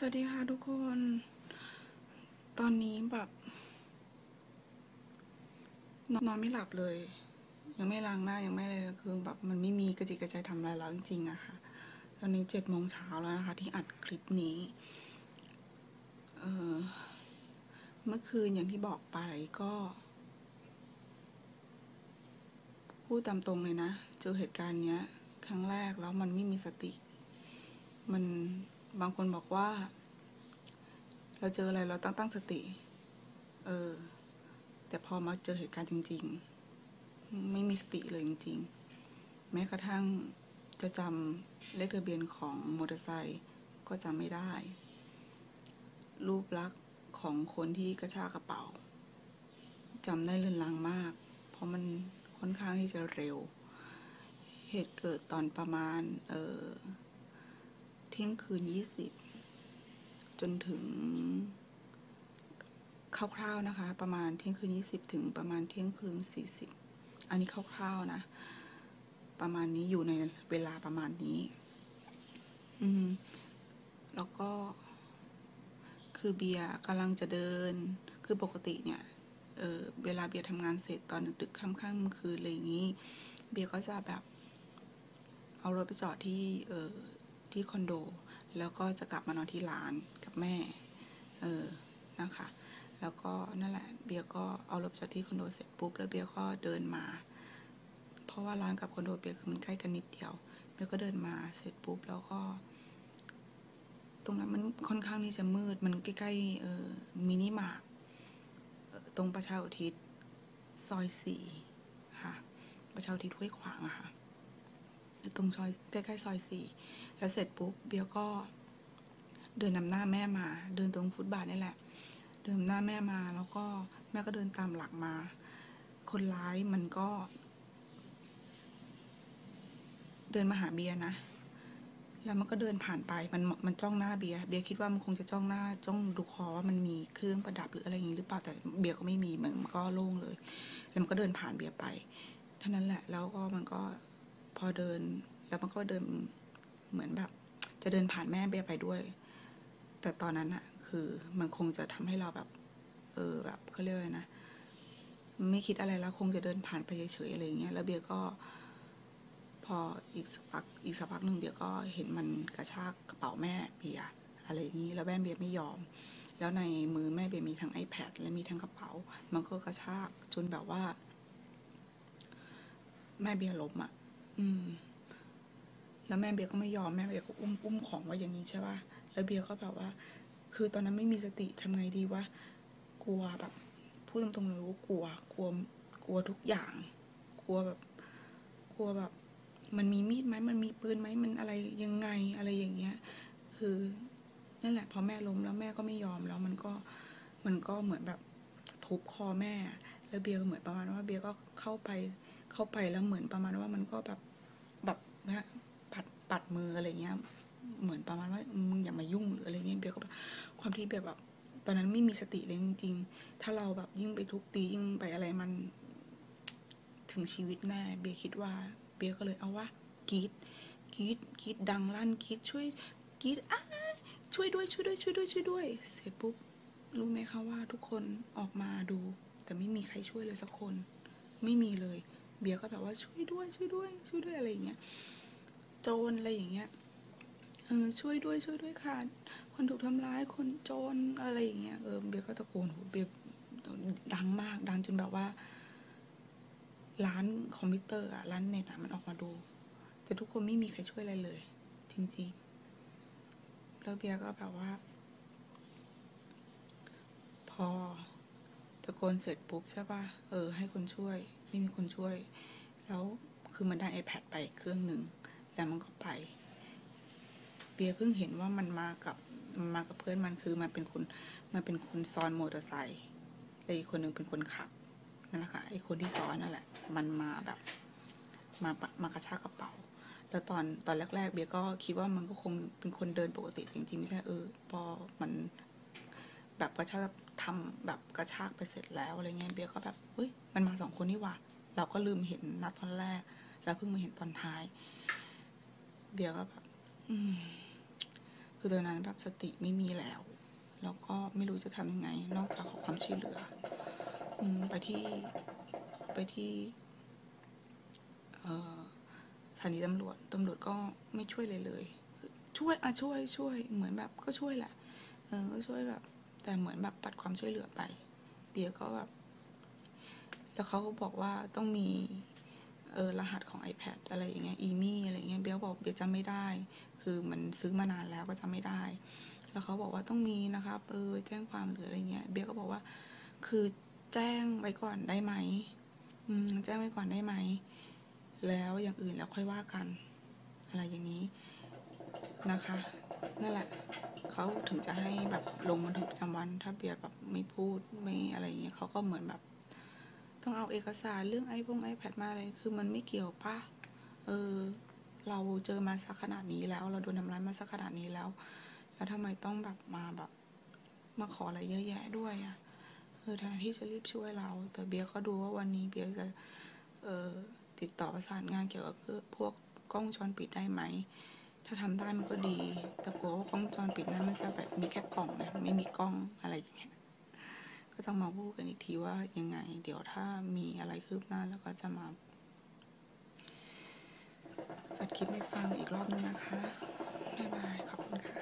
สวัสดีค่ะทุกคน ตอนนี้แบบนอนไม่หลับเลย ยังไม่ล้างหน้ายังไม่อะไรเลยคือแบบมันไม่มีกระจิกกระใจทำอะไรแล้วจริงๆอะค่ะ ตอนนี้เจ็ดโมงเช้าแล้วนะคะ ที่อัดคลิปนี้ เออเมื่อคืนอย่างที่บอกไปก็ พูดตามตรงเลยนะ เจอเหตุการณ์เนี้ย ครั้งแรกแล้วมันไม่มีสติ มัน บางคนบอกว่า เราเจออะไรเราต้องตั้งสติ เออ แต่พอมาเจอเหตุการณ์จริง ๆ ไม่มีสติเลยจริง ๆ แม้กระทั่งจะจำเลขทะเบียนของมอเตอร์ไซค์ก็จำไม่ได้ รูปลักษณ์ของคนที่กระชากกระเป๋าจำได้เลือนลางมาก เพราะมันค่อนข้างที่จะเร็ว เหตุเกิดตอนประมาณ เออ ที่ยงคืนยี่สิบจนถึงคร่าวๆนะคะ ประมาณเที่ยงคืนยี่สิบถึงประมาณเที่ยงคืนสี่สิบอันนี้คร่าวๆนะ ประมาณนี้อยู่ในเวลาประมาณนี้ อืมแล้วก็ คือเบียร์กำลังจะเดิน คือปกติเนี่ยเออเวลาเบียร์ทำงานเสร็จตอนดึกๆค่ำๆคืนอะไรอย่างนี้ เบียร์ก็จะแบบ เอารถไปจอดที่เออ ที่คอนโด แล้วก็จะกลับมานอนที่ร้านกับแม่ เออ นะคะ แล้วก็นั่นแหละ เบียร์ก็เอารถจากที่คอนโดเสร็จปุ๊บ แล้วเบียร์ก็เดินมา เพราะว่าร้านกับคอนโดเบียร์คือมันใกล้กันนิดเดียว เบียร์ก็เดินมาเสร็จปุ๊บแล้วก็ ตรงนั้นมันค่อนข้างที่จะมืด มันใกล้ๆ เออมินิมาร์ทตรงประชาอุทิศซอยสี่ค่ะ ประชาอุทิศห้วยขวางอะค่ะ ตรงซอยใกล้ๆซอยสี่แล้วเสร็จปุ๊บเบียก็เดินนำหน้าแม่มา เดินตรงฟุตบาทนี่แหละ เดินนำหน้าแม่มาแล้วก็แม่ก็เดินตามหลังมา คนร้ายมันก็ เดินมาหาเบียนะ แล้วมันก็เดินผ่านไปมันมันจ้องหน้าเบียเบียคิดว่ามันคงจะจ้องหน้าจ้องดูคอว่ามันมีเครื่องประดับหรืออะไรอย่างนี้หรือเปล่าแต่เบียก็ไม่มีมันก็โล่งเลย แล้วมันก็เดินผ่านเบียไปเท่านั้นแหละ แล้วก็มันก็ พอเดินแล้วมันก็เดินเหมือนแบบ จะเดินผ่านแม่เบียไปด้วย แต่ตอนนั้นอะคือมันคงจะทำให้เราแบบ เออแบบเขาเรียกว่านะ ไม่คิดอะไรแล้วคงจะเดินผ่านไปเฉยๆอะไรเงี้ยแล้วเบียก็ พออีกสักพักอีกสักพักหนึ่งเบียก็เห็นมันกระชากกระเป๋าแม่เบียอะไรอย่างนี้แล้วแม่เบียไม่ยอม แล้วในมือแม่เบียมีทั้ง iPad และมีทั้งกระเป๋า มันก็กระชากจนแบบว่า แม่เบียล้มอะ อืม แล้วแม่เบียร์ก็ไม่ยอมแม่เบียร์ก็อุ้มอุ้มของไว้อย่างนี้ใช่ป่ะแล้วเบียร์ก็แบบว่า คือตอนนั้นไม่มีสติทำไงดีวะกลัวแบบพูดตรงๆเลยว่ากลัวกลัวกลัวทุกอย่าง กลัวแบบ กลัวแบบ มันมีมีดไหมมันมีปืนไหมมันอะไรยังไงอะไรอย่างเงี้ย คือนั่นแหละพอแม่ล้มแล้วแม่ก็ไม่ยอมแล้วมันก็มันก็เหมือนแบบทุบคอแม่ แล้วเบียร์ก็เหมือนประมาณว่าเบียร์ก็เข้าไปเข้าไปแล้วเหมือนประมาณว่ามันก็แบบ นะปัดปัดมืออะไรเงี้ย เหมือนประมาณว่ามึงอย่ามายุ่งหรืออะไรเงี้ยเบียก็แบบความที่เบียร์แบบตอนนั้นไม่มีสติเลยจริงๆ ถ้าเราแบบยิ่งไปทุบตียิ่งไปอะไรมัน ถึงชีวิตแน่ เบียคิดว่า เบียก็เลยเอาวะกรีดกรีดกรีดดังลั่นกรีดช่วยกรีดอ้าช่วยด้วยช่วยด้วยช่วยด้วยช่วยด้วย เสร็จปุ๊บรู้ไหมคะว่าทุกคนออกมาดู แต่ไม่มีใครช่วยเลยสักคน ไม่มีเลย เบียก็แบบว่าช่วยด้วยช่วยด้วย ช่วยด้วยอะไรอย่างเงี้ย โจรอะไรอย่างเงี้ยเออช่วยด้วยช่วยด้วยค่ะ คนถูกทำร้ายคนโจรอะไรอย่างเงี้ยเออเบียก็ตะโกนโหเบียดังมากดังจนแบบว่า ร้านคอมพิวเตอร์อะร้านเน็ตอะมันออกมาดู แต่ทุกคนไม่มีใครช่วยอะไรเลย จริงๆ แล้วเบียก็แบบว่า พอตะโกนเสร็จปุ๊บใช่ป่ะเออ ให้คนช่วย ไม่มีคนช่วย แล้วคือมันได้ iPad ไปเครื่องหนึ่ง แล้วมันก็ไป เบียร์เพิ่งเห็นว่ามันมากับมันมากับเพื่อนมันคือมันเป็นคนมันเป็นคนซ้อนมอเตอร์ไซค์แล้วอีกคนหนึ่งเป็นคนขับนั่นแหละค่ะไอ้คนที่ซ้อนนั่นแหละ มันมาแบบมามากระชากกระเป๋า แล้วตอนตอนแรก ๆ เบียร์ก็คิดว่ามันก็คงเป็นคนเดินปกติจริงๆไม่ใช่เออพอมันแบบกระชากทำแบบกระชากไปเสร็จแล้วอะไรเงี้ยเบียร์ก็แบบเฮ้ยมันมาสองคนนี่หว่าเราก็ลืมเห็นนัดตอนแรก แล้วเพิ่งมาเห็นตอนท้าย เบียร์ก็แบบคือตอนนั้นแบบสติไม่มีแล้ว แล้วก็ไม่รู้จะทำยังไง นอกจากขอความช่วยเหลืออืไปที่ไปที่เอสถานีตำรวจตำรวจก็ไม่ช่วยเลยเลย ช่วยอะช่วยช่วย เหมือนแบบก็ช่วยแหละเออก็ช่วยแบบ แต่เหมือนแบบปัดความช่วยเหลือไป เบียร์ก็แบบ แล้วเขาก็บอกว่าต้องมี เออรหัสของ iPad อะไรอย่างเงี้ยอีมี่อะไรเงี้ยเบียร์บอกเบียร์จำไม่ได้ คือมันซื้อมานานแล้วก็จำไม่ได้ แล้วเขาบอกว่าต้องมีนะครับเออแจ้งความหรืออะไรเงี้ยเบียร์ก็บอกว่า คือแจ้งไว้ก่อนได้ไหมอืมแจ้งไว้ก่อนได้ไหมแล้วอย่างอื่นแล้วค่อยว่ากัน อะไรอย่างนี้นะคะนั่นแหละเขาถึงจะให้แบบลงบันทึกประจำวัน ถ้าเบียร์แบบไม่พูดไม่อะไรอย่างเงี้ยเขาก็เหมือนแบบ ต้องเอาเอกสารเรื่องไอพงไอแพดมาเลยคือมันไม่เกี่ยวปะเออ เราเจอมาสักขนาดนี้แล้ว เราโดนทำร้ายมาสักขนาดนี้แล้ว แล้วทำไมต้องแบบมาแบบมาขออะไรเยอะแยะด้วยอะ่ะเออแทนที่จะรีบช่วยเรา แต่เบียร์ก็ดูว่าวันนี้เบียร์จะเออติดต่อประสานงานเกี่ยวกับพวกกล้องจรปิดได้ไหม ถ้าทำได้มันก็ดี แต่กลัวว่ากล้องวงจรปิดนั้นมันจะแบบมีแค่กล่องนะไม่มีกล้องอะไรอย่างเงี้ย ก็ต้องมาพูดกันอีกทีว่ายังไง เดี๋ยวถ้ามีอะไรคืบหน้าแล้วก็จะมาอัดคลิปให้ฟังอีกรอบนึงนะคะ บ๊ายบาย ขอบคุณค่ะ